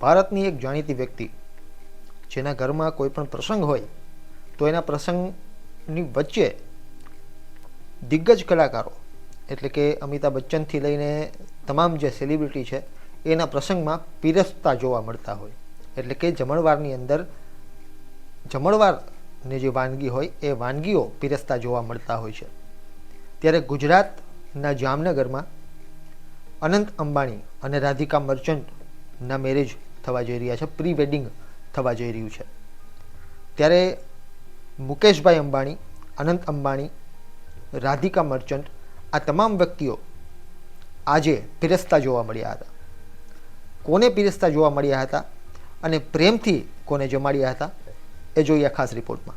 ભારતની એક જાણીતી વ્યક્તિ, જેના ઘરમાં કોઈ પણ પ્રસંગ હોય, તો એના પ્રસંગની વચ્ચે દિગ્ગજ કલાકારો, એટલે કે અમિતાભ બચ્ચનથી લઈને તમામ જે સેલિબ્રિટી છે, એના પ્રસંગમાં પીરસતા જોવા મળતા હોય. એટલે કે જમણવારની અંદર, જમણવારની જે વાનગી હોય, એ વાનગીઓ પીરસતા જોવા મળતા હોય છે. ત્યારે ગુજરાતના જામનગરમાં અનંત અંબાણી અને રાધિકા મર્ચન્ટના મેરેજ થવા જઈ રહ્યા છે પ્રી વેડિંગ થવા જઈ રહ્યું છે. ત્યારે મુકેશભાઈ અંબાણી, અનંત અંબાણી, રાધિકા મર્ચન્ટ આ તમામ વ્યક્તિઓ આજે પીરસતા જોવા મળ્યા હતા. કોને પીરસતા જોવા મળ્યા હતા અને પ્રેમથી કોને જમાડ્યા હતા, એ જોઈએ ખાસ રિપોર્ટમાં.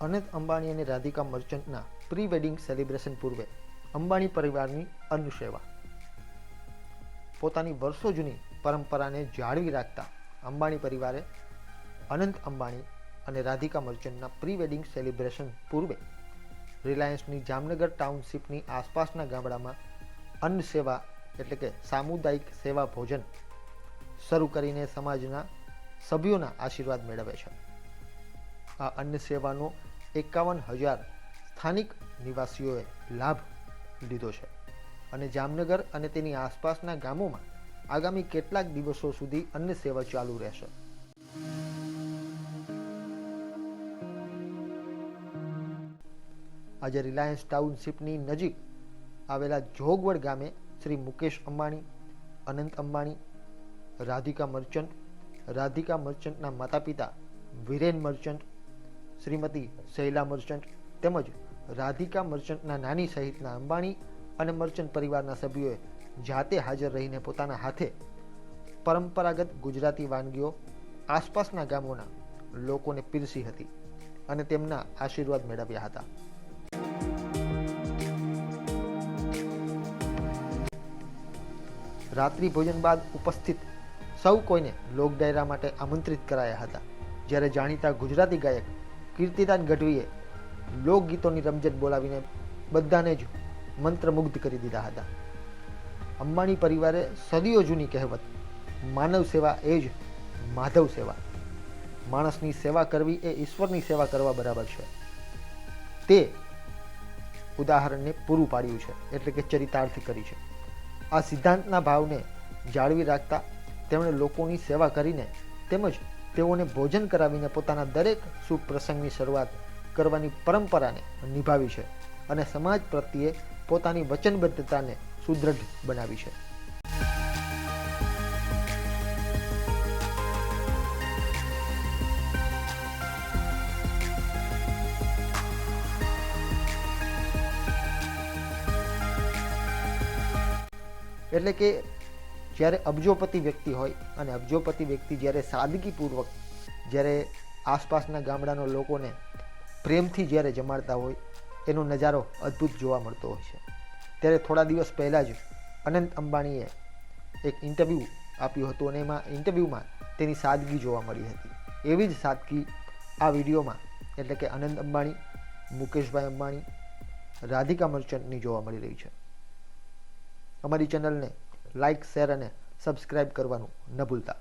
અનંત અંબાણી અને રાધિકા મર્ચન્ટના પ્રી વેડિંગ સેલિબ્રેશન પૂર્વે અંબાણી પરિવારની અન્ન સેવા પોતાની વર્ષો જૂની પરંપરાને જાળવી રાખતા અંબાણી પરિવારે અનંત અંબાણી અને રાધિકા મર્ચન્ટના પ્રી વેડિંગ સેલિબ્રેશન પૂર્વે રિલાયન્સની જામનગર ટાઉનશીપની આસપાસના ગામડામાં અન્ન સેવા એટલે કે સામુદાયિક સેવા ભોજન શરૂ કરીને સમાજના સભ્યોના આશીર્વાદ મેળવે છે. આ અન્ન સેવાનો એકાવન હજાર સ્થાનિક નિવાસીઓએ લાભ લીધો છે. અને જામનગર અને તેની આસપાસના ગામોમાં આગામી કેટલાક દિવસો સુધી અન્ય સેવા ચાલુ રહેશે. આજે રિલાયન્સ ટાઉનશીપની નજીક આવેલા જોગવડ ગામે શ્રી મુકેશ અંબાણી, અનંત અંબાણી, રાધિકા મર્ચન્ટ, રાધિકા મર્ચન્ટના માતા પિતા વિરેન મર્ચન્ટ, શ્રીમતી શૈલા મર્ચન્ટ તેમજ રાધિકા મર્ચન્ટના નાની સહિતના અંબાણી અને મર્ચન્ટ પરિવારના સભ્યોએ જાતે હાજર રહીને પોતાના હાથે પરંપરાગત ગુજરાતી વાનગીઓ આસપાસના ગામોના લોકોને પીરસી હતી અને તેમના આશીર્વાદ મેળવ્યા હતા. રાત્રિ ભોજન બાદ ઉપસ્થિત સૌ કોઈને લોક ડાયરા માટે આમંત્રિત કરાયા હતા. જ્યારે જાણીતા ગુજરાતી ગાયક કીર્તિદાન ગઢવીએ લોકગીતોની રમઝટ બોલાવીને બધાને જ મંત્રમુગ્ધ કરી દીધા હતા. અંબાણી પરિવારે સદીઓ જૂની કહેવત, માનવ સેવા એ જ માધવ સેવા. માણસની સેવા કરવી એ ઈશ્વરની સેવા કરવા બરાબર છે. તે ઉદાહરણને પૂરું પાડ્યું છે, એટલે કે ચરિતાર્થ કરી છે. આ સિદ્ધાંતના ભાવને જાળવી રાખતા તેમણે લોકોની સેવા કરીને તેમજ તેઓને ભોજન કરાવીને પોતાના દરેક શુભ પ્રસંગની શરૂઆત કરવાની પરંપરાને નિભાવી છે અને સમાજ પ્રત્યે પોતાની વચનબદ્ધતાને સુદૃઢ બનાવી છે. એટલે કે જ્યારે અબજોપતિ વ્યક્તિ હોય અને અબજોપતિ વ્યક્તિ જ્યારે સાદગીપૂર્વક જ્યારે આસપાસના ગામડાના લોકોને પ્રેમથી જ્યારે જમાડતા હોય, એનો નજારો અદ્ભુત જોવા મળતો હોય છે. ત્યારે થોડા દિવસ પહેલાં જ અનંત અંબાણીએ એક ઇન્ટરવ્યૂ આપ્યું હતું અને એમાં ઇન્ટરવ્યૂમાં તેની સાદગી જોવા મળી હતી. એવી જ સાદગી આ વિડીયોમાં એટલે કે અનંત અંબાણી, મુકેશભાઈ અંબાણી, રાધિકા મર્ચન્ટની જોવા મળી રહી છે. અમારી ચેનલને લાઇક શેર અને સબસ્ક્રાઈબ કરવાનું ન ભૂલતા.